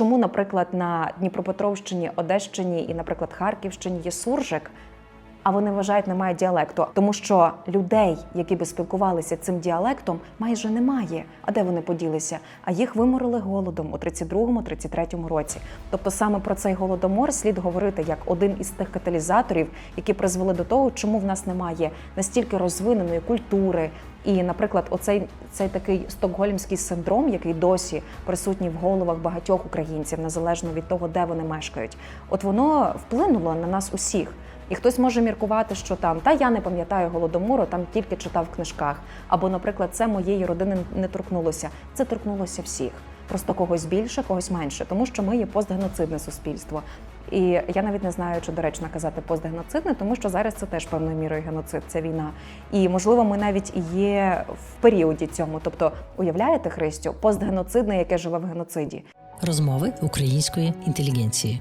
чому, наприклад, на Дніпропетровщині, Одещині і, наприклад, Харківщині є суржик, а вони вважають, немає діалекту, тому що людей, які би спілкувалися цим діалектом, майже немає. А де вони поділися? А їх виморили голодом у 32-33 році. Тобто саме про цей голодомор слід говорити як один із тих каталізаторів, які призвели до того, чому в нас немає настільки розвиненої культури. І, наприклад, оцей цей такий стокгольмський синдром, який досі присутній в головах багатьох українців, незалежно від того, де вони мешкають, от воно вплинуло на нас усіх. І хтось може міркувати, що там та я не пам'ятаю голодомору, там тільки читав в книжках. Або, наприклад, це моєї родини не торкнулося. Це торкнулося всіх. Просто когось більше, когось менше, тому що ми є постгеноцидне суспільство. І я навіть не знаю, чи доречно казати постгеноцидне, тому що зараз це теж певною мірою геноцид, ця війна. І можливо, ми навіть є в періоді цьому. Тобто, уявляєте, Христю, постгеноцидне, яке живе в геноциді. Розмови української інтелігенції.